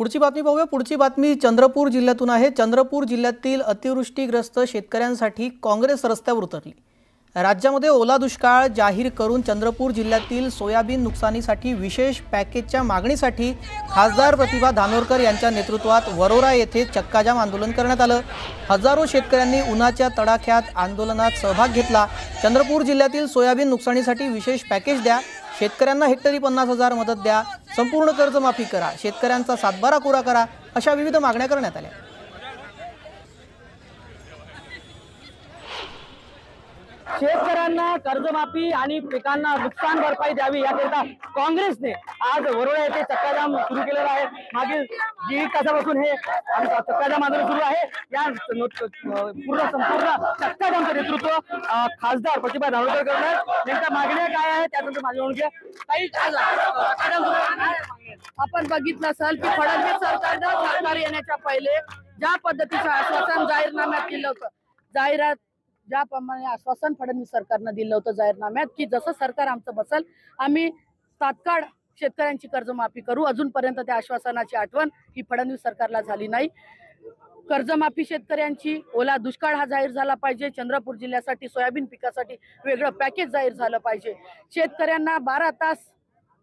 पुढची बातमी पाहूया पुढची बातमी चंद्रपूर जिल्ह्यातून आहे. चंद्रपूर जिल्ह्यातील अतिवृष्टीग्रस्त शेतकऱ्यांसाठी काँग्रेस रस्त्यावर उतरली. राज्यामध्ये ओला दुष्काळ जाहीर करून चंद्रपूर जिल्ह्यातील सोयाबीन नुकसानीसाठी विशेष पॅकेजच्या मागणीसाठी खासदार प्रतिभा धानोरकर यांच्या नेतृत्वात वरोरा येथे चक्काजाम आंदोलन करण्यात आलं. हजारो शेतकऱ्यांनी उन्हाच्या तडाख्यात आंदोलनात सहभाग घेतला. चंद्रपूर जिल्ह्यातील सोयाबीन नुकसानीसाठी विशेष पॅकेज द्या. शेतकऱ्यांना हेक्टरी पन्नास हजार मदत द्या. संपूर्ण कर्जमाफी करा. शेतकऱ्यांचा सातबारा कोरा करा अशा विविध मागण्या करण्यात आल्या. शेतकऱ्यांना कर्जमाफी आणि पिकांना नुकसान भरपाई द्यावी याकरिता काँग्रेसने आज वरोडा येथे चक्काजाम सुरू केलेला आहे. मागील दीड तासापासून हे चक्काजाम आंदोलन सुरू आहे या पूर्ण संपूर्ण चक्काजामचं नेतृत्व खासदार प्रतिभा धावडकर करणार नेमक्या मागण्या काय आहेत त्यानंतर माझी म्हणून घ्या. काही आपण बघितलं असाल की फडणवीस सरकारनं सरकार येण्याच्या पहिले ज्या पद्धतीचं आश्वासन जाहीरनाम्यात केलं होतं जाहिरात ज्याप्रमाणे आश्वासन फडणवीस सरकारनं दिलं होतं जाहीरनाम्यात की जसं सरकार आमचं बसल आम्ही तात्काळ शेतकऱ्यांची कर्जमाफी करू. अजूनपर्यंत त्या आश्वासनाची आठवण ही फडणवीस सरकारला झाली नाही. कर्जमाफी शेतकऱ्यांची ओला दुष्काळ हा जाहीर झाला पाहिजे. चंद्रपूर जिल्ह्यासाठी सोयाबीन पिकासाठी वेगळं पॅकेज जाहीर झालं पाहिजे. शेतकऱ्यांना बारा तास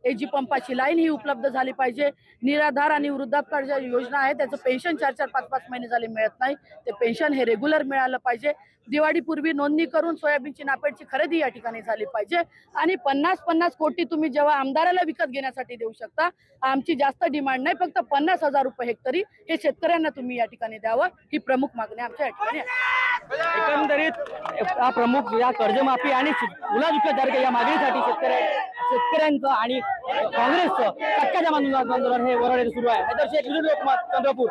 एजी पंपाची लाईन ही उपलब्ध झाली पाहिजे. निराधार आणि वृद्धापकाळ ज्या योजना आहे. त्याचं पेन्शन चार चार पाच पाच महिने झाले मिळत नाही. ते पेन्शन हे रेग्युलर मिळालं पाहिजे. दिवाळीपूर्वी नोंदणी करून सोयाबीनची नापेडची खरेदी या ठिकाणी झाली पाहिजे. आणि पन्नास पन्नास कोटी तुम्ही जेव्हा आमदाराला विकत घेण्यासाठी देऊ शकता आमची जास्त डिमांड नाही. फक्त पन्नास हजार रुपये हेक्टरी हे शेतकऱ्यांना तुम्ही या ठिकाणी द्यावं. ही प्रमुख मागणी आमच्या या ठिकाणी आहे एकंदरीत हा प्रमुख या कर्जमाफी आणि मुला दुःख या मागणीसाठी शेतकऱ्या शेतकऱ्यांचं आणि काँग्रेसचं चक्काच्या आंदोलन हे वरवडे सुरू आहे. लोकमत चंद्रपूर.